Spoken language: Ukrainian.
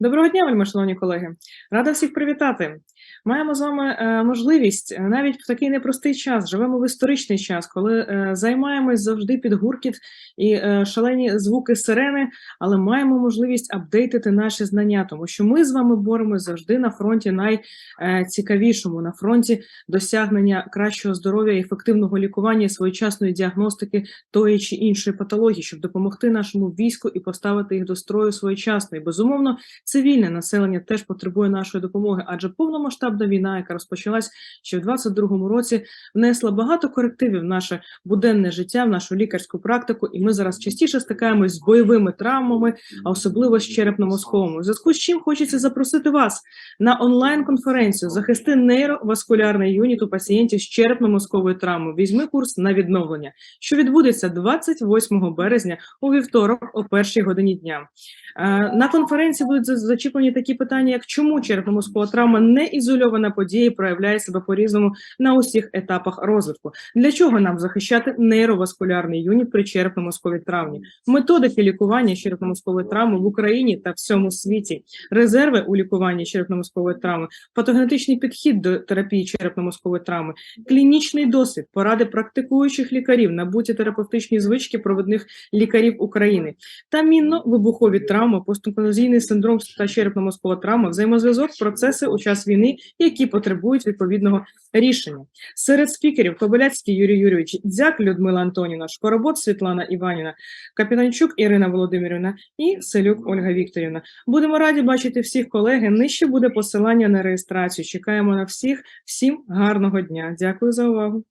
Доброго дня, вельми шановні колеги. Рада всіх привітати. Маємо з вами е, можливість е, навіть в такий непростий час. Живемо в історичний час, коли е, займаємось завжди під гуркіт і шалені звуки сирени, але маємо можливість апдейтити наші знання, тому що ми з вами боремось завжди на фронті найцікавішому, на фронті досягнення кращого здоров'я, і ефективного лікування, своєчасної діагностики тої чи іншої патології, щоб допомогти нашому війську і поставити їх до строю своєчасно. І безумовно, цивільне населення теж потребує нашої допомоги, адже повномасштабна війна, яка розпочалась ще в 22-му році, внесла багато корективів в наше буденне життя, в нашу лікарську практику, і ми зараз частіше стикаємось з бойовими травмами, а особливо з черепно-мозковими. Зв'язку з чим хочеться запросити вас на онлайн-конференцію захисти нейроваскулярний юніт у пацієнтів з черепно-мозковою травмою. Візьми курс на відновлення, що відбудеться 28 березня у вівторок о першій годині дня. Е, На конференції будуть за- зачіплені такі питання, як чому черепно-мозкова травма не ізольована подія і проявляє себе по-різному на усіх етапах розвитку. Для чого нам захищати нейроваскулярний юніт при черепно-мозковій травмі? Методики лікування черепно-мозкової травми в Україні та всьому світі, резерви у лікуванні черепно-мозкової травми, патогенетичний підхід до терапії черепно-мозкової травми, клінічний досвід, поради практикуючих лікарів, набуті терапевтичні звички провідних лікарів України. Та мінно-вибухові травми, постонколозійний синдром та черепно-мозкова травма, взаємозв'язок, процеси у час війни, які потребують відповідного рішення. Серед спікерів Кобиляцький Юрій Юрійович, Дзяк Людмила Антонівна, Шкоробот Світлана Іванівна, Капітанчук Ірина Володимирівна і Селюк Ольга Вікторівна. Будемо раді бачити всіх колеги. Нижче буде посилання на реєстрацію. Чекаємо на всіх. Всім гарного дня. Дякую за увагу.